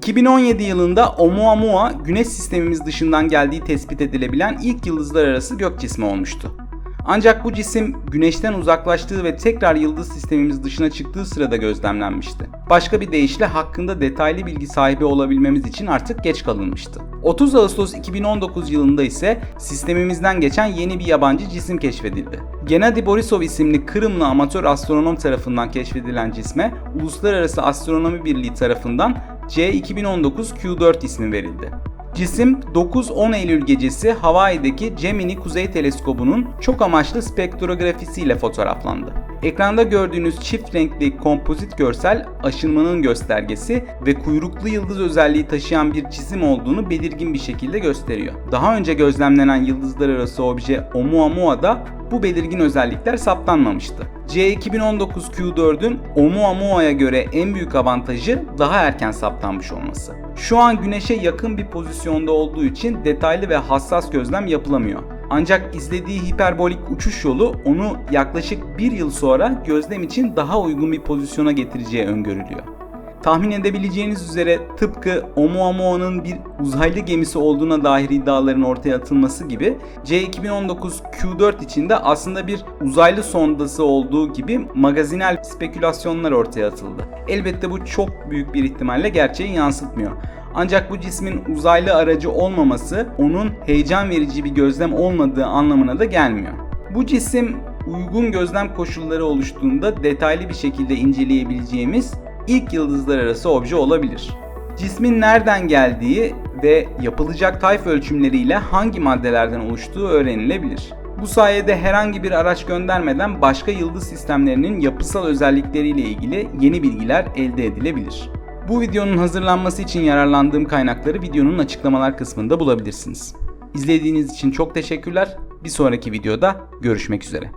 2017 yılında Oumuamua güneş sistemimiz dışından geldiği tespit edilebilen ilk yıldızlar arası gök cismi olmuştu. Ancak bu cisim güneşten uzaklaştığı ve tekrar yıldız sistemimiz dışına çıktığı sırada gözlemlenmişti. Başka bir deyişle hakkında detaylı bilgi sahibi olabilmemiz için artık geç kalınmıştı. 30 Ağustos 2019 yılında ise sistemimizden geçen yeni bir yabancı cisim keşfedildi. Gennady Borisov isimli Kırımlı amatör astronom tarafından keşfedilen cisme Uluslararası Astronomi Birliği tarafından C2019-Q4 ismi verildi. Cisim 9-10 Eylül gecesi Hawaii'deki Gemini Kuzey Teleskobu'nun çok amaçlı spektrografisiyle fotoğraflandı. Ekranda gördüğünüz çift renkli kompozit görsel aşınmanın göstergesi ve kuyruklu yıldız özelliği taşıyan bir cisim olduğunu belirgin bir şekilde gösteriyor. Daha önce gözlemlenen yıldızlar arası obje Oumuamua'da bu belirgin özellikler saptanmamıştı. C2019-Q4'ün Oumuamua'ya göre en büyük avantajı daha erken saptanmış olması. Şu an güneşe yakın bir pozisyonda olduğu için detaylı ve hassas gözlem yapılamıyor. Ancak izlediği hiperbolik uçuş yolu onu yaklaşık bir yıl sonra gözlem için daha uygun bir pozisyona getireceği öngörülüyor. Tahmin edebileceğiniz üzere tıpkı Oumuamua'nın bir uzaylı gemisi olduğuna dair iddiaların ortaya atılması gibi C2019-Q4 için de aslında bir uzaylı sondası olduğu gibi magazinel spekülasyonlar ortaya atıldı. Elbette bu çok büyük bir ihtimalle gerçeği yansıtmıyor. Ancak bu cismin uzaylı aracı olmaması onun heyecan verici bir gözlem olmadığı anlamına da gelmiyor. Bu cisim uygun gözlem koşulları oluştuğunda detaylı bir şekilde inceleyebileceğimiz ilk yıldızlar arası obje olabilir. Cismin nereden geldiği ve yapılacak tayf ölçümleriyle hangi maddelerden oluştuğu öğrenilebilir. Bu sayede herhangi bir araç göndermeden başka yıldız sistemlerinin yapısal özellikleriyle ilgili yeni bilgiler elde edilebilir. Bu videonun hazırlanması için yararlandığım kaynakları videonun açıklamalar kısmında bulabilirsiniz. İzlediğiniz için çok teşekkürler. Bir sonraki videoda görüşmek üzere.